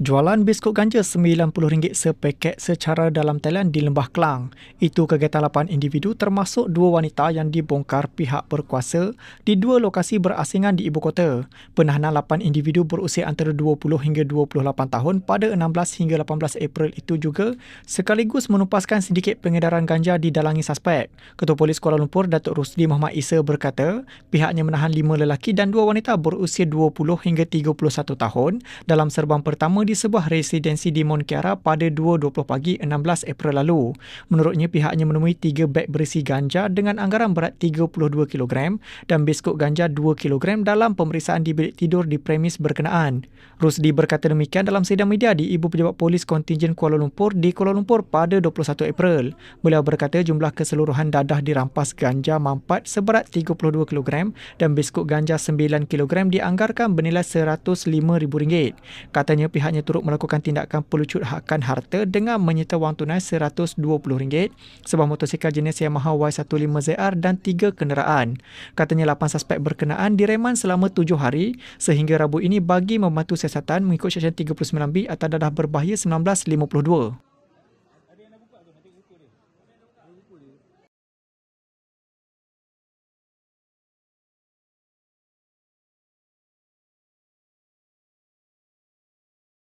Jualan biskut ganja RM90 sepaket secara dalam talian di Lembah Kelang. Itu kegiatan lapan individu termasuk dua wanita yang dibongkar pihak berkuasa di dua lokasi berasingan di ibu kota. Penahanan lapan individu berusia antara 20 hingga 28 tahun pada 16 hingga 18 April itu juga sekaligus menupaskan sedikit pengedaran ganja di dalangi suspek. Ketua Polis Kuala Lumpur Datuk Rusdi Muhammad Isa berkata, pihaknya menahan lima lelaki dan dua wanita berusia 20 hingga 31 tahun dalam serban pertama di sebuah residensi di Mont Kiara pada 2.20 pagi 16 April lalu. Menurutnya pihaknya menemui tiga beg berisi ganja dengan anggaran berat 32 kg dan biskut ganja 2 kg dalam pemeriksaan di bilik tidur di premis berkenaan. Rusdi berkata demikian dalam sidang media di Ibu Pejabat Polis Kontingen Kuala Lumpur di Kuala Lumpur pada 21 April. Beliau berkata jumlah keseluruhan dadah dirampas ganja mampat seberat 32 kg dan biskut ganja 9 kg dianggarkan bernilai RM105,000. Katanya pihaknya hanya turut melakukan tindakan pelucut hakkan harta dengan menyita wang tunai RM120, sebuah motosikal jenis Yamaha Y15ZR dan tiga kenderaan. Katanya 8 suspek berkenaan direman selama 7 hari sehingga Rabu ini bagi membantu siasatan mengikut Seksyen 39B atau dadah berbahaya 1952.